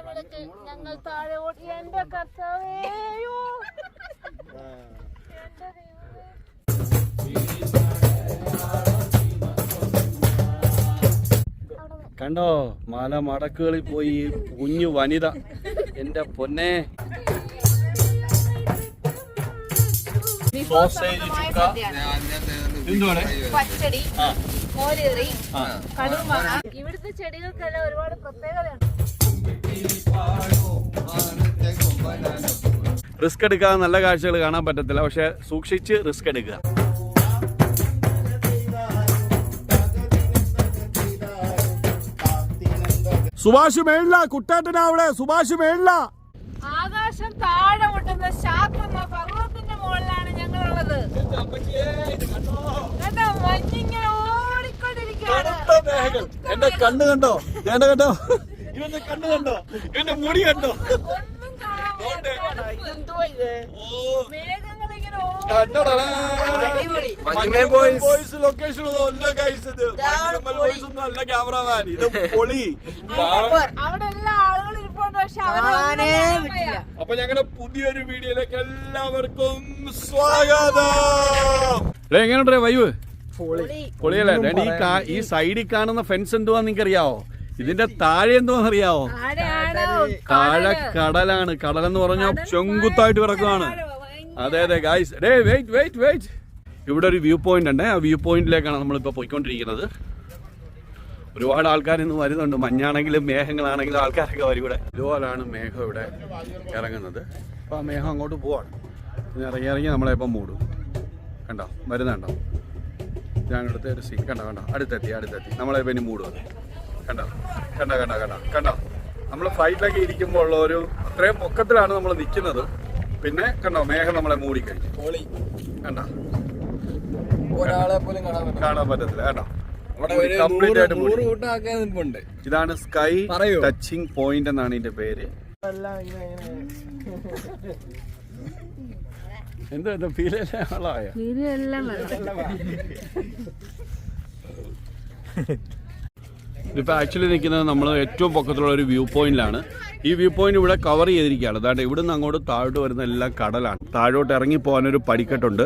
ടൈമിലൊക്കെ ഞങ്ങൾ താഴെ ഓടി. എന്റെ കർത്താവേയോ എന്റെ കണ്ടോ? മല മടക്കുകളിൽ പോയി കുഞ്ഞു വനിത. എന്റെ പൊന്നെ. സോസേജ് ചുക്ക. എന്തുവാണ്? പച്ചടി മോരേറി കടുമാങ്ങ ഇവിടുത്തെ ചെടികൾക്കെല്ലാം ഒരുപാട് പ്രത്യേകതയുണ്ട്. റിസ്ക് എടുക്കാതെ നല്ല കാഴ്ചകൾ കാണാൻ പറ്റത്തില്ല പക്ഷെ സൂക്ഷിച്ച് റിസ്ക് എടുക്കുക. സുഭാഷ് മേളില കുട്ടേട്ടനാ അവിടെ സുഭാഷ് മേളില. ആകാശം താഴെ മുട്ടുന്ന ശാസ്ത്രം പർവതത്തിന്റെ മുകളിലാണ് ഞങ്ങളുള്ളത്. കേട്ടോ മഞ്ഞിങ്ങനെ ഓടിക്കൊണ്ടിരിക്കുകയാണ്. എന്റെ കണ്ണ് കണ്ടോ? കേട്ടോ കണ്ടോ? ഇവന്റെ കണ്ണു കണ്ടോ? എന്റെ മുടി കണ്ടോ? ഇത്? ക്യാമറമാൻ പൊളി. അപ്പൊ ഞങ്ങളുടെ പുതിയൊരു വീഡിയോയിലേക്ക് എല്ലാവർക്കും സ്വാഗതം. എങ്ങനെയുണ്ടേ വൈവ് പൊളിയല്ലേ? ദേ ഈ കാ- ഈ സൈഡിൽ കാണുന്ന ഫെൻസ് എന്തുവാന്ന് നിങ്ങൾക്ക് അറിയാവോ ഇതിന്റെ താഴെ എന്തുവാന്ന് അറിയാവോ താഴെ കടലാണ്. കടൽ എന്ന് പറഞ്ഞാൽ ചെങ്കുത്തായിട്ട് കിടക്കുവാണ് അതെ അതെ guys day wait wait wait ഇവിടെ ഒരു വ്യൂ പോയിന്റ് ഉണ്ട്. ആ വ്യൂ പോയിന്റിലേക്കാണ് നമ്മളിപ്പോൾ പോയിക്കൊണ്ടിരിക്കുന്നത്. ഒരുപാട് ആൾക്കാർ ഇന്ന് വരുന്നുണ്ട്. മഞ്ഞാണെങ്കിലും മേഘങ്ങളാണെങ്കിലും ആൾക്കാരൊക്കെ വരും ഇവിടെ. ഇതുപോലാണ് മേഘം ഇവിടെ ഇറങ്ങുന്നത്. അപ്പോൾ ആ മേഘം അങ്ങോട്ട് പോവാണ്. ഇറങ്ങി ഇറങ്ങി നമ്മളെ ഇപ്പം മൂടും. കണ്ടോ? വരുന്നുണ്ടോ? ഞാൻ അടുത്ത ഒരു സീൻ കണ്ടോ കണ്ടോ? അടുത്തെത്തി അടുത്തെത്തി. നമ്മളെ ഇപ്പം ഇനി മൂടും അത്. കണ്ടോ? കണ്ട കണ്ട കണ്ട? കണ്ട? നമ്മൾ ഫ്ലൈറ്റിലൊക്കെ ഇരിക്കുമ്പോൾ ഉള്ള ഒരു അത്രയും പൊക്കത്തിലാണ് നമ്മൾ നിൽക്കുന്നത് പിന്നെ കണ്ടോ മേഘം നമ്മളെ മൂടി മൂടിക്കഴിഞ്ഞു കണ്ടോ? ഒരാളെ പോലും കാണാൻ പറ്റത്തില്ല. കേട്ടോ അവിടെ കംപ്ലീറ്റ് ആയിട്ട് മൂടി. നൂറ് കൂട്ടാക്കാൻ നിൽപ്പുണ്ട്. ഇതാണ് സ്കൈ ടച്ചിങ് പോയിന്റ് എന്നാണ് ഇതിന്റെ പേര്. എന്താ എന്താ ഫീൽ ആളായ? എല്ലാം ഇതിപ്പോൾ ആക്ച്വലി നിൽക്കുന്നത് നമ്മൾ ഏറ്റവും പൊക്കത്തുള്ള ഒരു വ്യൂ പോയിന്റിലാണ് ഈ വ്യൂ പോയിന്റ് ഇവിടെ കവർ ചെയ്തിരിക്കുകയാണ്. അതാണ്ട് ഇവിടെ നിന്ന് അങ്ങോട്ട് താഴോട്ട് വരുന്ന എല്ലാം കടലാണ്. താഴോട്ട് ഇറങ്ങി പോകാനൊരു പടിക്കെട്ടുണ്ട്.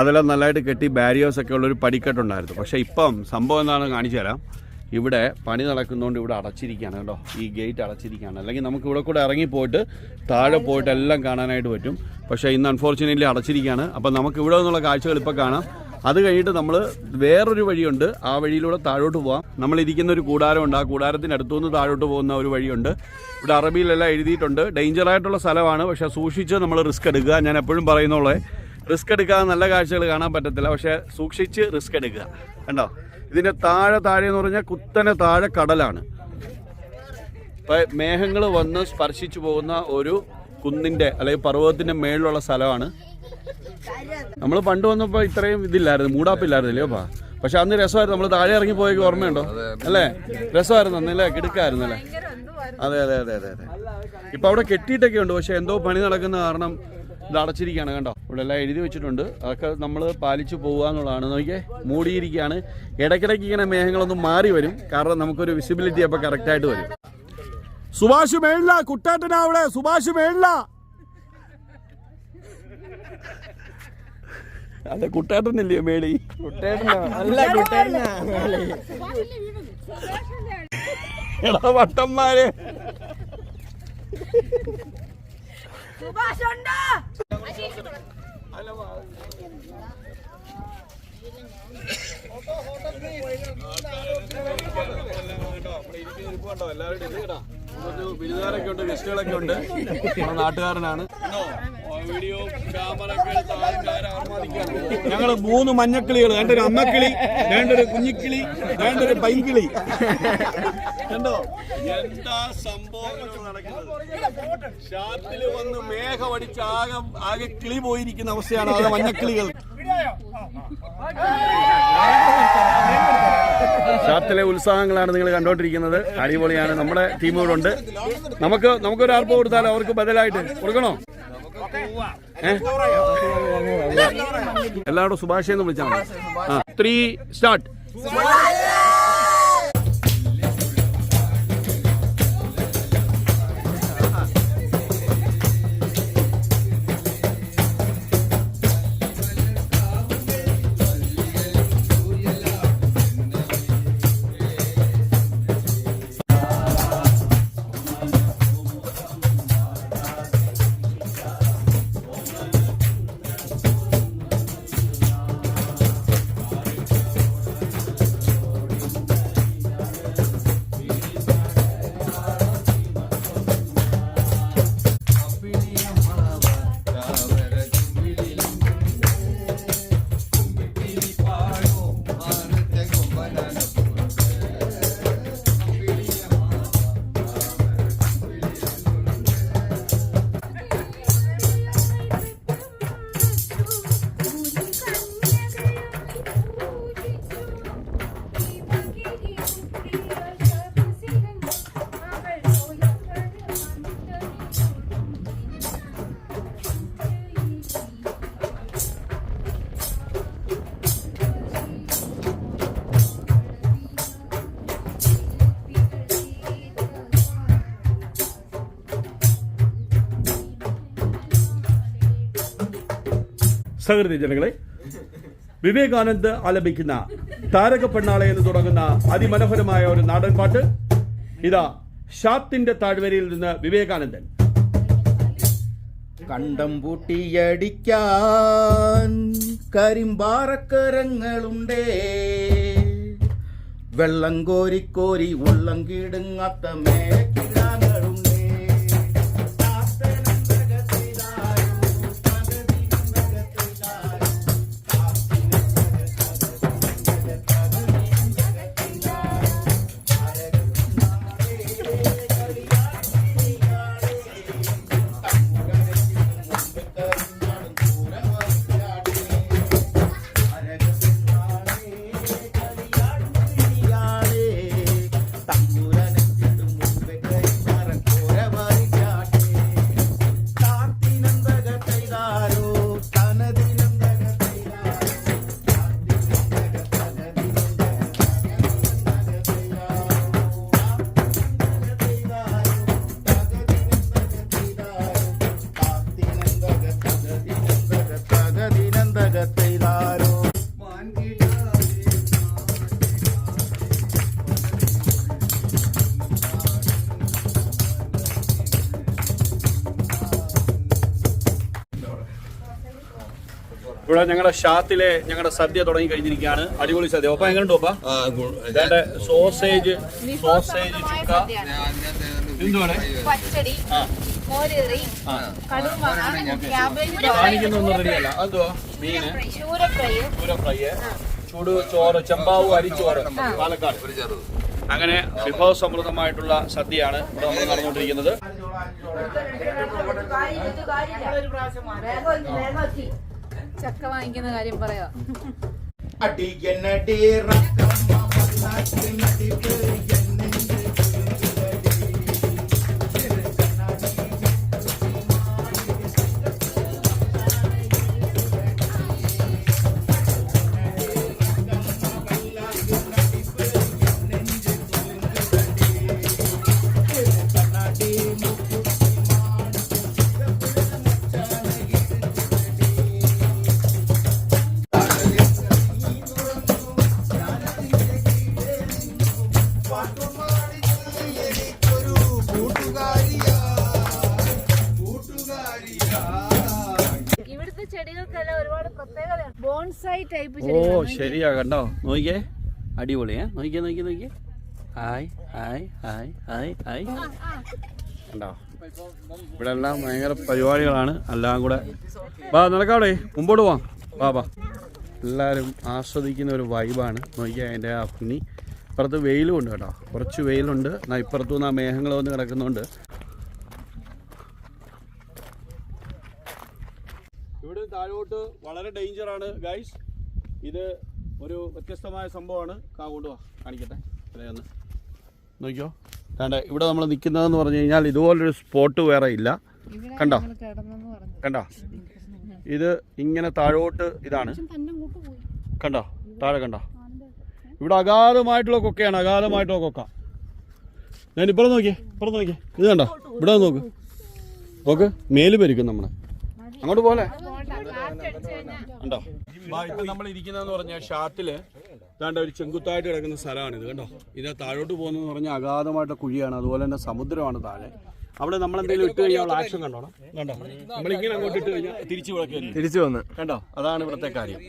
അതെല്ലാം നല്ലതായിട്ട് കെട്ടി ബാരിയേഴ്സ് ഒക്കെ ഉള്ളൊരു പടിക്കെട്ടുണ്ടായിരുന്നു. പക്ഷേ ഇപ്പം സംഭവം എന്താണെന്ന് കാണിച്ചു തരാം. ഇവിടെ പണി നടക്കുന്നതുകൊണ്ട് ഇവിടെ അടച്ചിരിക്കുകയാണ് കേട്ടോ. ഈ ഗേറ്റ് അടച്ചിരിക്കുകയാണ്. അല്ലെങ്കിൽ നമുക്ക് ഇവിടെ കൂടെ ഇറങ്ങി പോയിട്ട് താഴെ പോയിട്ട് എല്ലാം കാണാനായിട്ട് പറ്റും. പക്ഷേ ഇന്ന് അൺഫോർച്ചുനേറ്റ്ലി അടച്ചിരിക്കുകയാണ്. അപ്പം നമുക്ക് ഇവിടെ നിന്നുള്ള കാഴ്ചകൾ ഇപ്പോൾ കാണാം. അത് കഴിഞ്ഞിട്ട് നമ്മൾ വേറൊരു വഴിയുണ്ട്. ആ വഴിയിലൂടെ താഴോട്ട് പോവാം. നമ്മൾ ഇരിക്കുന്ന ഒരു കൂടാരമുണ്ട് ആ കൂടാരത്തിന്റെ അടുത്തുനിന്ന് താഴോട്ട് പോകുന്ന ഒരു വഴിയുണ്ട്. ഇവിടെ അറബിയിലെല്ലാം എഴുതിയിട്ടുണ്ട്. ഡേഞ്ചർ ആയിട്ടുള്ള സ്ഥലമാണ്. പക്ഷെ സൂക്ഷിച്ച് നമ്മൾ റിസ്ക് എടുക്കുക. ഞാൻ എപ്പോഴും പറയുന്നുള്ളേ റിസ്ക് എടുക്കാതെ നല്ല കാഴ്ചകൾ കാണാൻ പറ്റത്തില്ല. പക്ഷേ സൂക്ഷിച്ച് റിസ്ക് എടുക്കുക. കണ്ടോ? ഇതിന്റെ താഴെ താഴെ എന്ന് പറഞ്ഞാൽ കുത്തനെ താഴെ കടലാണ്. ഇപ്പം മേഘങ്ങൾ വന്ന് സ്പർശിച്ചു പോകുന്ന ഒരു കുന്നിന്റെ അല്ലെങ്കിൽ പർവതത്തിന്റെ മേളിലുള്ള സ്ഥലമാണ്. നമ്മൾ പണ്ട് വന്നപ്പോൾ ഇത്രയും ഇതില്ലായിരുന്നു മൂടാപ്പില്ലായിരുന്നില്ലേ അപ്പാ പക്ഷെ അന്ന് രസമായിരുന്നു നമ്മൾ താഴെ ഇറങ്ങി പോയൊക്കെ ഓർമ്മയുണ്ടോ? അല്ലേ? രസമായിരുന്നു അന്നല്ലേ കിടക്കായിരുന്നു അല്ലേ? അതെ അതെ അതെ അതെ അതെ. ഇപ്പൊ അവിടെ കെട്ടിയിട്ടൊക്കെ ഉണ്ട് പക്ഷെ എന്തോ പണി നടക്കുന്ന കാരണം ഇത് അടച്ചിരിക്കുകയാണ് കണ്ടോ? ഇവിടെ എല്ലാം എഴുതി വെച്ചിട്ടുണ്ട്. അതൊക്കെ നമ്മൾ പാലിച്ചു പോകുക എന്നുള്ളതാണ്. നോക്കിയേ മൂടിയിരിക്കുകയാണ്. ഇടയ്ക്കിടയ്ക്ക് ഇങ്ങനെ മേഘങ്ങളൊന്നും മാറി വരും. കാരണം നമുക്കൊരു വിസിബിലിറ്റി അപ്പോൾ കറക്റ്റായിട്ട് വരും. സുഭാഷ് മേളില കുട്ടേട്ടനാ അവിടെ. സുഭാഷ് മേളില. അതെ കുട്ടേട്ടനല്ലേ മേളി? അല്ല എടാ വട്ടന്മാരെ. ബിരുദാരൊക്കെ ഉണ്ട് ഗസ്റ്റുകളൊക്കെ ഉണ്ട്. നമ്മുടെ നാട്ടുകാരനാണ്. ഞങ്ങൾ മൂന്ന് മഞ്ഞക്കിളികൾ വേണ്ട ഒരു അമ്മക്കിളി വേണ്ട ഒരു കുഞ്ഞിക്കിളി വേണ്ട ഒരു പൈങ്കിളി. കണ്ടോ? എന്താ സംഭവം? നടക്കുന്നത് ഷാത്തിൽ വന്ന് മേഘമടിച്ച് ആകെ ആകെ കിളി പോയിരിക്കുന്ന അവസ്ഥയാണ് അത് മഞ്ഞക്കിളികൾ. ഷാത്തിലെ ഉത്സാഹങ്ങളാണ് നിങ്ങൾ കണ്ടോണ്ടിരിക്കുന്നത്. അടിപൊളിയാണ്. നമ്മുടെ ടീമുകളുണ്ട്. ഉണ്ട് നമുക്ക് നമുക്കൊരു ആർപ്പ് കൊടുത്താൽ അവർക്ക് ബദലായിട്ട് കൊടുക്കണോ? എല്ലാവരും സുഭാഷ് എന്ന് വിളിച്ചാൽ മതി. ത്രീ സ്റ്റാർട്ട് സഹൃദയ ജനങ്ങളെ വിവേകാനന്ദ് ആലപിക്കുന്ന താരക പെണ്ണാളെ എന്ന് തുടങ്ങുന്ന അതിമനോഹരമായ ഒരു നാടൻ പാട്ട് ഇതാ ഷാത്തിന്റെ താഴ്വരയിൽ നിന്ന് വിവേകാനന്ദൻ. കണ്ടം പൂട്ടിയടിക്കാൻ കരിമ്പാറക്കരങ്ങളുണ്ടേ. വെള്ളം കോരി കോരി ഉള്ളം കീടുങ്ങാത്ത ഇവിടെ ഞങ്ങളുടെ ഷാത്തിലെ ഞങ്ങളുടെ സദ്യ തുടങ്ങി കഴിഞ്ഞിരിക്കുകയാണ്. അടിപൊളി സദ്യ. ഒപ്പം എങ്ങനെയുണ്ട് ഒപ്പ? ഇതാണ്ട് സോസേജ് സോസേജ് ചുക്ക. എന്തുവാണ്? പച്ചടി മോരേറി കടുമാങ്ങ ക്യാബേജ് കാണിക്കുന്നൊന്നും റെഡിയല്ല അതോ മീന്? ചൂര ഫ്രൈ ചൂര ഫ്രൈ ചൂട് ചോറ് ചെമ്പാവ് അരിച്ചോറ് പാലക്കാട്. അങ്ങനെ വിഭവസമൃദ്ധമായിട്ടുള്ള സദ്യയാണ് ഇവിടെ നമ്മൾ നടന്നുകൊണ്ടിരിക്കുന്നത്. ചക്ക വാങ്ങിക്കുന്ന കാര്യം പറയാ. അടിയനടി ശരിയാ കണ്ടോ? നോക്കിയേ അടിപൊളിയാ നോക്കിയേ നോക്കിയേ നോക്കിയേ hi hi hi hi hi. കണ്ടോ? ഇവിടെ എല്ലാം ഭയങ്കര പരിപാടികളാണ്. എല്ലാം കൂടെ. വാ നടക്കാവിടെ. മുമ്പോട്ട് പോവാം. വാ വാ. എല്ലാവരും ആസ്വദിക്കുന്ന ഒരു വൈബാണ് നോക്കിയാൽ അതിന്റെ ആ ഭംഗി. ഇപ്പുറത്ത് വെയിലും ഉണ്ട് കേട്ടോ. കുറച്ച് വെയിലുണ്ട്. എന്നാൽ ഇപ്പുറത്തു നിന്ന് ആ മേഘങ്ങൾ വന്ന് കിടക്കുന്നുണ്ട്. ഇവിടെ താഴോട്ട് വളരെ ഡേഞ്ചറാണ് ഗൈസ് ഇത് ഒരു വ്യത്യസ്തമായ സംഭവമാണ്. വാ കാണിക്കട്ടെ. ഒന്ന് നോക്കിയോ കണ്ട ഇവിടെ നമ്മൾ നിൽക്കുന്നതെന്ന് പറഞ്ഞു കഴിഞ്ഞാൽ ഇതുപോലൊരു സ്പോട്ട് വേറെ ഇല്ല. കണ്ടോ? കണ്ടോ? ഇത് ഇങ്ങനെ താഴോട്ട് ഇതാണ്. തന്നെ കൂട്ട് പോയി. കണ്ടോ? താഴെ കണ്ടോ? ഇവിടെ അഗാധമായിട്ടുള്ള കൊക്കയാണ് അഗാധമായിട്ടുള്ള കൊക്ക. ഞാൻ ഇപ്പുറം നോക്കിയേ ഇപ്പുറം നോക്കിയേ. ഇത് കണ്ടോ? ഇവിടെ നോക്ക്. നോക്ക് മേൽ പെരുക്കും നമ്മളെ. അങ്ങോട്ട് പോലെ. കണ്ടോ? ഇപ്പൊ നമ്മൾ ഇരിക്കുന്നതെന്ന് പറഞ്ഞാൽ ഷാട്ടിൽ താണ്ട ഒരു ചെങ്കുത്തായിട്ട് കിടക്കുന്ന സ്ഥലമാണ് ഇത് കണ്ടോ? ഇത് താഴോട്ട് പോകുന്നതെന്ന് പറഞ്ഞാൽ അഗാധമായിട്ട് കുഴിയാണ് അതുപോലെ തന്നെ സമുദ്രമാണ് താഴെ. അവിടെ നമ്മൾ എന്തെങ്കിലും ഇട്ട് കഴിഞ്ഞാൽ ആക്ഷൻ കണ്ടോണം കണ്ടോ? നമ്മളിങ്ങനെ അങ്ങോട്ട് ഇട്ട് കഴിഞ്ഞാൽ തിരിച്ചു തിരിച്ചു വന്ന്. കണ്ടോ? അതാണ് ഇവിടുത്തെ കാര്യം.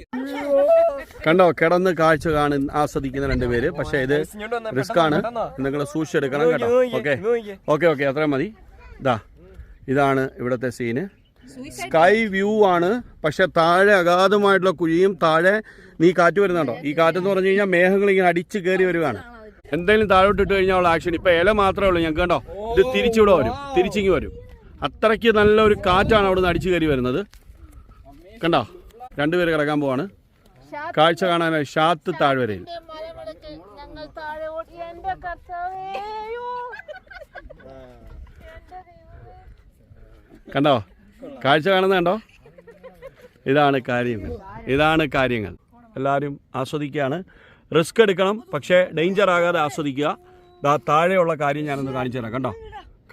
കണ്ടോ? കിടന്ന് കാഴ്ച കാണി ആസ്വദിക്കുന്ന രണ്ടുപേര് പക്ഷെ ഇത് റിസ്ക് ആണ്. നിങ്ങൾ സൂക്ഷിച്ചെടുക്കണം കേട്ടോ. ഓക്കെ. Okay okay. അത്രയും മതി. ഇതാ ഇതാണ് ഇവിടുത്തെ സീന് സ്കൈ വ്യൂ ആണ്. പക്ഷെ താഴെ അഗാധമായിട്ടുള്ള കുഴിയും താഴെ നീ കാറ്റ് വരുന്നുണ്ടോ? ഈ കാറ്റെന്ന് പറഞ്ഞു കഴിഞ്ഞാൽ മേഘങ്ങൾ ഇങ്ങനെ അടിച്ച് കയറി വരുവാണ്. എന്തെങ്കിലും താഴോട്ട് ഇട്ട് കഴിഞ്ഞാൽ ആക്ഷൻ ഇപ്പൊ ഇല മാത്രമേ ഉള്ളൂ ഞങ്ങൾക്ക് കണ്ടോ? ഇത് തിരിച്ചിവിടെ വരും. തിരിച്ചിങ്ങി വരും. അത്രയ്ക്ക് നല്ലൊരു കാറ്റാണ് അവിടെ നിന്ന് അടിച്ചു കയറി വരുന്നത്. കണ്ടോ? രണ്ടുപേര് കിടക്കാൻ പോവാണ്. കാഴ്ച കാണാനായി ഷാത്ത് താഴ്വരയിൽ. കണ്ടോ? കാഴ്ച കാണുന്നുണ്ടോ ഇതാണ് കാര്യങ്ങൾ. ഇതാണ് കാര്യങ്ങൾ. എല്ലാവരും ആസ്വദിക്കുകയാണ്. റിസ്ക് എടുക്കണം പക്ഷേ ഡേഞ്ചർ ആകാതെ ആസ്വദിക്കുക. ദാ താഴെയുള്ള കാര്യം ഞാനൊന്ന് കാണിച്ചു തരാം. കണ്ടോ?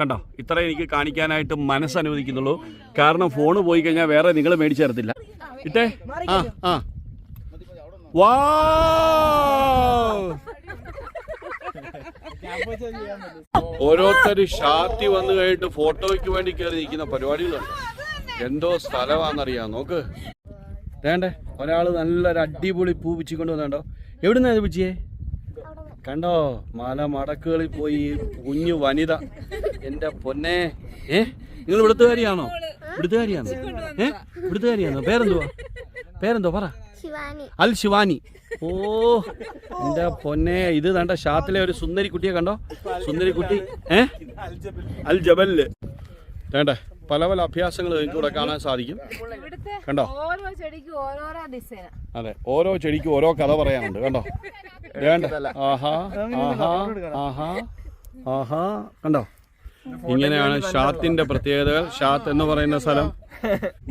കണ്ടോ? ഇത്ര എനിക്ക് കാണിക്കാനായിട്ട് മനസ്സ് അനുവദിക്കുന്നുള്ളൂ കാരണം ഫോണ് പോയി കഴിഞ്ഞാൽ വേറെ നിങ്ങൾ മേടിച്ചു തരത്തില്ല. ഇട്ടേ? ആ ആ. വാ ഓരോരുത്തർ ഷാർട്ടി വന്നു കഴിഞ്ഞിട്ട് ഫോട്ടോയ്ക്ക് വേണ്ടി കയറി നിൽക്കുന്ന പരിപാടികളുണ്ട്. എന്തോ സ്ഥലമാണെന്നറിയാം നോക്ക്. വേണ്ടേ ഒരാൾ നല്ലൊരു അടിപൊളി പൂ പിച്ചിക്കൊണ്ട് വന്നോ എവിടുന്നാ ഇത് പിച്ചിയേ? കണ്ടോ മല മടക്കുകളിൽ പോയി കുഞ്ഞു വനിത. എന്റെ പൊന്നെ. ഏ നിങ്ങൾ ഇവിടുത്തുകാരിയാണോ? ഇവിടുത്തുകാരിയാണോ? ഏ ഇവിടുത്തുകാരിയാണോ? പേരെന്തുവാ? പേരെന്തോ പറ. അൽ ശിവാനി. ഓ എന്റെ പൊന്നെ. ഇത് കണ്ട ഷാത്തിലെ ഒരു സുന്ദരി കുട്ടിയെ കണ്ടോ? സുന്ദരി കുട്ടി ഏ? അൽ ജബലിൽ വേണ്ടേ പല പല അഭ്യാസങ്ങൾ നിങ്ങൾക്ക് ഇവിടെ കാണാൻ സാധിക്കും. കണ്ടോ? ഓരോ ചെടിക്കും ഓരോരോ ഡിസൈൻ അതെ ഓരോ ചെടിക്കും ഓരോ കഥ പറയാനുണ്ട് കണ്ടോ? വേണ്ട. ആഹാ ആഹാ ആഹാ ആഹാ കണ്ടോ? ഇങ്ങനെയാണ് ഷാത്തിന്റെ പ്രത്യേകതകൾ. ഷാത്ത് എന്ന് പറയുന്ന സ്ഥലം.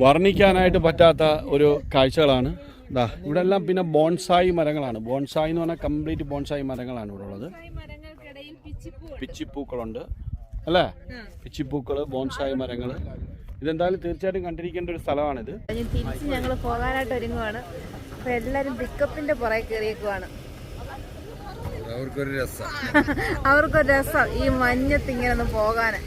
വർണിക്കാനായിട്ട് പറ്റാത്ത ഒരു കാഴ്ചകളാണ്. ഇതാ ഇവിടെ എല്ലാം പിന്നെ ബോൺസായി മരങ്ങളാണ്. ബോൺസായി എന്ന് പറഞ്ഞാൽ കംപ്ലീറ്റ് ബോൺസായി മരങ്ങളാണ് ഇവിടെ ഉള്ളത്. പിച്ചിപ്പൂക്കളുണ്ട്. അല്ലേ? പിച്ചിപ്പൂക്കൾ ബോൺസായ മരങ്ങൾ ഇതെന്തായാലും തീർച്ചയായിട്ടും കണ്ടിരിക്കേണ്ട ഒരു സ്ഥലമാണിത്. തിരിച്ച് ഞങ്ങൾ പോകാനായിട്ട് ഒരുങ്ങുവാണ്. അപ്പൊ എല്ലാരും പിക്കപ്പിന്റെ പുറകെ കയറിയേക്കുവാണ്. അവർക്കൊരു രസം. അവർക്കൊരു രസം ഈ മഞ്ഞത്ത് ഇങ്ങനെ ഒന്ന് പോകാന്.